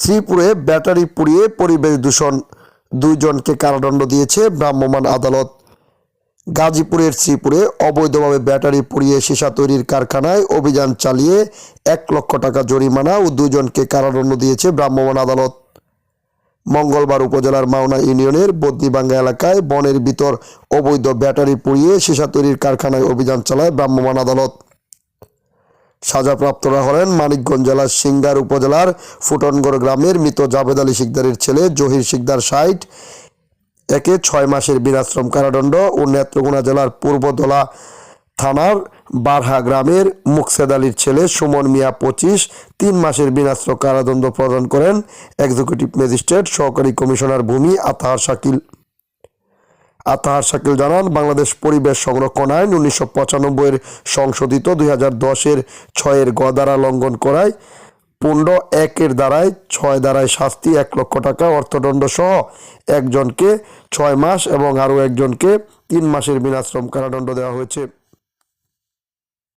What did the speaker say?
শ্রীপুরে battery পুড়িয়ে পরিবেশ দূষণ দুইজনকে কারাদণ্ড দিয়েছে ভ্রাম্যমাণ আদালত। গাজীপুরের শ্রীপুরে অবৈধভাবে ব্যাটারি পুড়িয়ে সীসা তৈরির কারখানায় অভিযান চালিয়ে এক লক্ষ টাকা জরিমানা ও দুজনকে কারাদণ্ড দিয়েছে ভ্রাম্যমাণ আদালত। মঙ্গলবার উপজেলার মাওনা ইউনিয়নের বদনিবাঙ্গা এলাকায় বনের ভিতর অবৈধ ব্যাটারি পুড়িয়ে সীসা তৈরির কারখানায় অভিযান চালায় ভ্রাম্যমাণ আদালত। সাজাপ্রাপ্তরা হলেন মানিকগঞ্জ জেলার সিঙ্গার উপজেলার ফুটনগড় গ্রামের মৃত জাভেদ আলী শিকদারের ছেলে জহির শিকদার সাইট একে ছয় মাসের বিনাশ্রম কারাদণ্ড ও নেত্রকোনা জেলার পূর্বদলা থানার বারহা গ্রামের মুকসেদ আলীর ছেলে সুমন মিয়া পঁচিশ, তিন মাসের বিনাশ্রম কারাদণ্ড প্রদান করেন এক্সিকিউটিভ ম্যাজিস্ট্রেট সহকারী কমিশনার ভূমি আতাহার শাকিল। আতাহার শাকিল জানান, বাংলাদেশ পরিবেশ সংরক্ষণ আইন উনিশশো পঁচানব্বইয়ের সংশোধিত দুই হাজার দশের ছয়ের গ দ্বারা লঙ্ঘন করায়, পনেরো একের দ্বারায় ছয় দ্বারায় শাস্তি এক লক্ষ টাকা অর্থদণ্ড সহ একজনকে ছয় মাস এবং আরও একজনকে তিন মাসের বিনাশ্রম কারাদণ্ড দেওয়া হয়েছে।